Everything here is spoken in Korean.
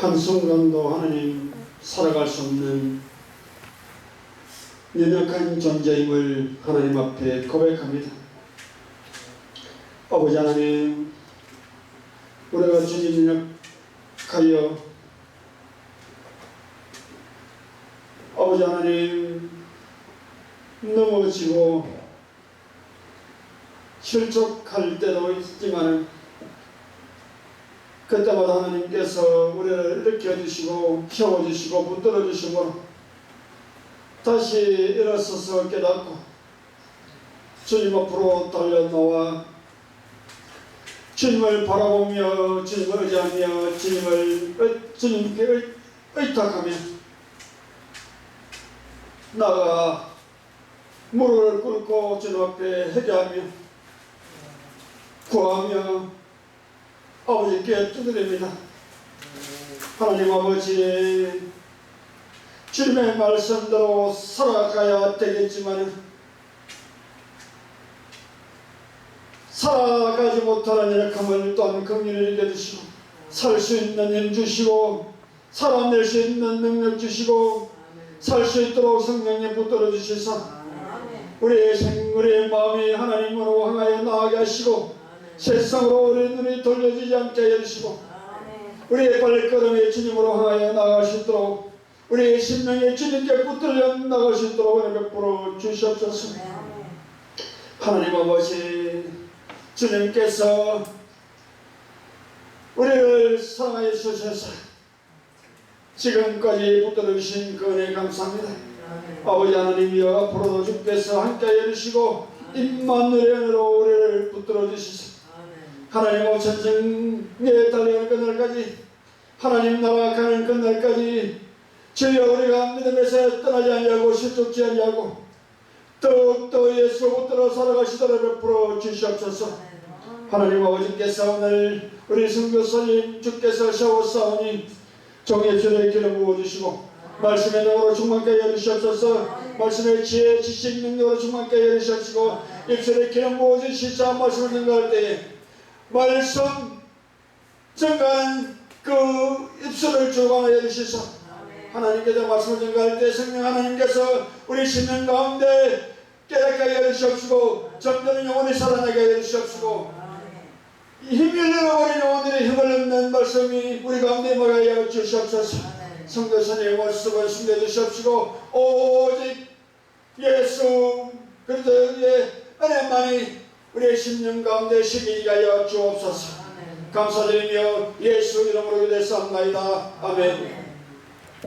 한 순간도 하나님 살아갈 수 없는 연약한 존재임을 하나님 앞에 고백합니다. 아버지 하나님, 우리가 주님 연약하여 아버지 하나님 넘어지고 실족할 때도 있지만 그때마다 하나님께서 우리를 일으켜 주시고 세워주시고 붙들어주시고 다시 일어서서 깨닫고 주님 앞으로 달려 나와 주님을 바라보며 주님을 의지하며 주님을 의- 주님께 의- 의탁하며 나가 무릎을 꿇고 주님 앞에 회개하며 구하며 아버지께 두드립니다. 하나님 아버지 주님의 말씀대로 살아가야 되겠지만 살아가지 못하는 연약함을 또한 긍휼히 여겨주시고 살 수 있는 힘 주시고 살아낼 수 있는 능력 주시고 살 수 있도록 성령님 붙들어 주시사 우리의 생 우리의 마음이 하나님으로 향하여 나아가게 하시고 세상으로 우리 눈이 돌려지지 않게 해주시고 우리의 발걸음이 주님으로 향하여 수 있도록 우리의 심령이 주님께 붙들려 나갈 수 있도록 은혜 베풀어 주시옵소서. 하나님 아버지 주님께서 우리를 사랑하여 주셔서 지금까지 붙들어 주신 그 은혜 감사합니다. 아버지 하나님이여 앞으로도 주께서 함께 해주시고 임마누엘의 은혜로 우리를 붙들어 주시소 하나님 의 전쟁에 달려가는 그날까지 하나님 나라 가는 그날까지 주여 우리가 믿음에서 떠나지 아니하고 실족지 아니하고 더욱더 예수 붙들어 살아가시도록 베풀어 주시옵소서. 하나님 아버지께서 오늘 우리 선교사님 주께서 세웠사오니 종의 줄에 기름 부어주시고 말씀의 능으로 충만케 해주시옵소서. 말씀의 지혜 지식 능력으로 충만케 해주시옵시고 입술에 기름 부어주시자 말씀을 증거할 때에 말씀 증거한 그 입술을 주관하여 주시소 하나님께서 말씀을 증거할 때 성령 하나님께서 우리 심령 가운데 깨닫게 하여 주시옵시고 점점 영혼이 살아나게 하여 주시옵시고 힘을 잃어버린 영혼들의 힘을 얻는 말씀이 우리 가운데 임하여 주시옵소서. 성도선의 말씀을 숨겨주시옵시고 오직 예수 그리스도의 은혜만이 우리의 심령 가운데 시기게 하여 주옵소서. 감사드리며 예수 이름으로 기도했사옵나이다. 아멘